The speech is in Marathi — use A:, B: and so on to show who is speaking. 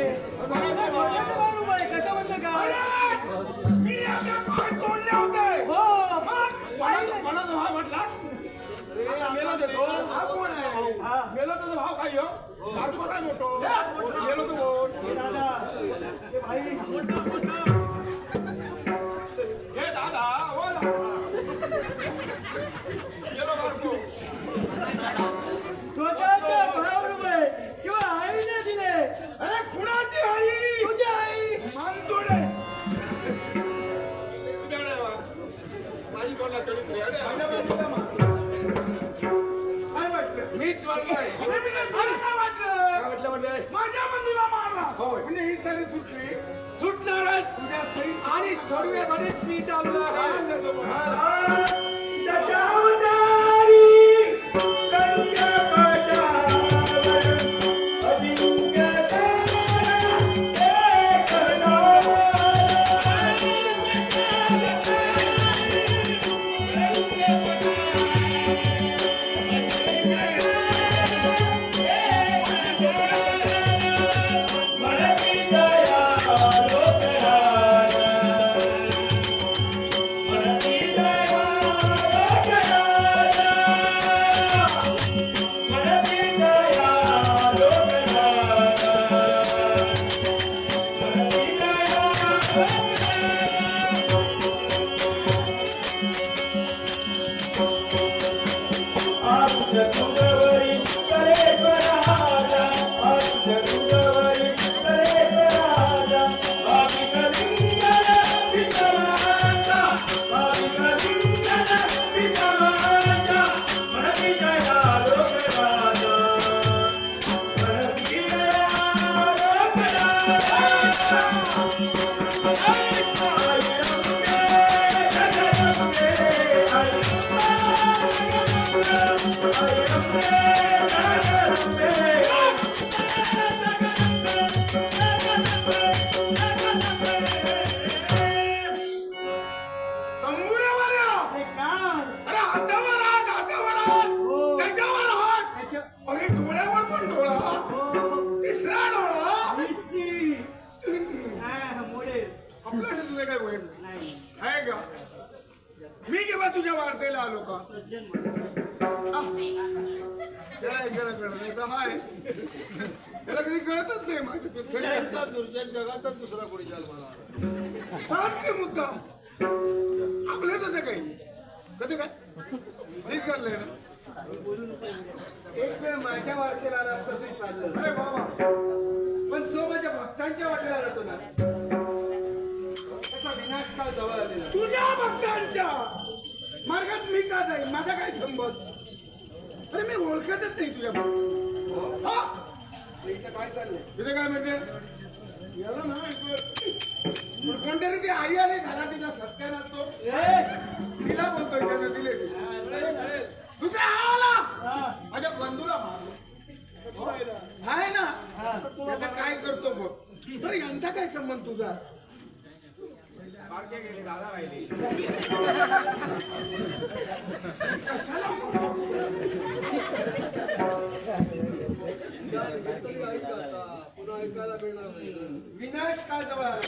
A: आहे,
B: कसं म्हणजे काय? हो.
A: म्हणजे
C: ही सरी सुटली.
A: सुटणारच. आणि इथं आलो आहे
C: तंबुऱ्यावाल्या आलो का. त्याला ऐकायला कळत नाही तर हाय. त्याला कधी कळतच नाही माझं ते.
D: दुर्जन जगातच दुसरा कोणी जन्माला
C: सांगते मुद्दा आपल्या तसं काही कधी काय? ठीक चाललंय ना.
D: एक वेळ माझ्या वार्तेला आला असता तरी चाललं.
C: अरे बाबा.
D: पण सो माझ्या भक्तांच्या वाटेला
C: मी का जाईल माझा काय संबंध? अरे मी ओळखतच नाही तुझ्या हा.
D: इथं काय चाललंय?
C: तिथे काय म्हणते? याला ना कोणतरी ती आई आली झाला तिचा सत्यान असतो. तिला बोलतोय त्यानं दिले दुसऱ्या आला! माझ्या बंधूला मारलो. आहे ना? त्याचा काय करतो बघ. तर यांचा काय संबंध तुझा?
D: मागे गेले दादा राहिले. नाही विनाश काळ जवळ